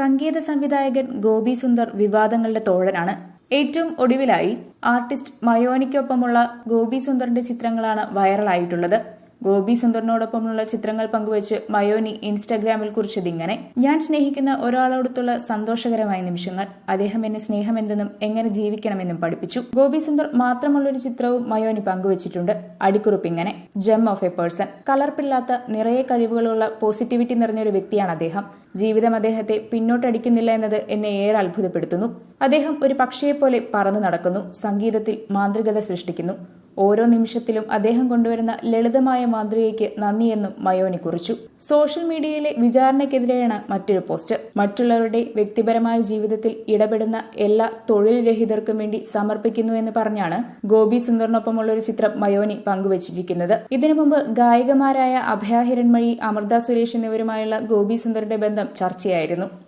സംഗീത സംവിധായകൻ ഗോപി സുന്ദർ വിവാദങ്ങളുടെ തോഴനാണ്. ഏറ്റവും ഒടുവിലായി ആർട്ടിസ്റ്റ് മയോനിക്കൊപ്പമുള്ള ഗോപി സുന്ദറിന്റെ ചിത്രങ്ങളാണ് വൈറലായിട്ടുള്ളത്. ഗോപി സുന്ദറിനോടൊപ്പമുള്ള ചിത്രങ്ങൾ പങ്കുവച്ച് മയോനി ഇൻസ്റ്റാഗ്രാമിൽ കുറിച്ചത് ഇങ്ങനെ ഞാൻ സ്നേഹിക്കുന്ന ഒരാളോടത്തുള്ള സന്തോഷകരമായ നിമിഷങ്ങൾ. അദ്ദേഹം എന്നെ സ്നേഹമെന്തെന്നും എങ്ങനെ ജീവിക്കണമെന്നും പഠിപ്പിച്ചു. ഗോപി സുന്ദർ മാത്രമുള്ള ഒരു ചിത്രവും മയോനി പങ്കുവച്ചിട്ടുണ്ട്. അടിക്കുറിപ്പ് ഇങ്ങനെ ജെം ഓഫ് എ പേഴ്സൺ കലർപ്പില്ലാത്ത നിറയെ കഴിവുകളുള്ള പോസിറ്റിവിറ്റി നിറഞ്ഞൊരു വ്യക്തിയാണ് അദ്ദേഹം. ജീവിതം അദ്ദേഹത്തെ പിന്നോട്ടടിക്കുന്നില്ല എന്നത് എന്നെ ഏറെ അത്ഭുതപ്പെടുത്തുന്നു. അദ്ദേഹം ഒരു പക്ഷിയെപ്പോലെ പറന്നു നടക്കുന്നു. സംഗീതത്തിൽ മാന്ത്രികത സൃഷ്ടിക്കുന്നു. ഓരോ നിമിഷത്തിലും അദ്ദേഹം കൊണ്ടുവരുന്ന ലളിതമായ മാതൃകയ്ക്ക് നന്ദിയെന്നും മയോനി കുറിച്ചു. സോഷ്യൽ മീഡിയയിലെ വിചാരണയ്ക്കെതിരെയാണ് മറ്റൊരു പോസ്റ്റ്. മറ്റുള്ളവരുടെ വ്യക്തിപരമായ ജീവിതത്തിൽ ഇടപെടുന്ന എല്ലാ തൊഴിൽ രഹിതർക്കും വേണ്ടി സമർപ്പിക്കുന്നു എന്ന് പറഞ്ഞാണ് ഗോപി സുന്ദറിനൊപ്പമുള്ള ഒരു ചിത്രം മയോനി പങ്കുവച്ചിരിക്കുന്നത്. ഇതിനു മുമ്പ് ഗായികമാരായ അഭയ ഹിരൺമഴി അമൃത സുരേഷ് എന്നിവരുമായുള്ള ഗോപി സുന്ദറിന്റെ ബന്ധം ചർച്ചയായിരുന്നു.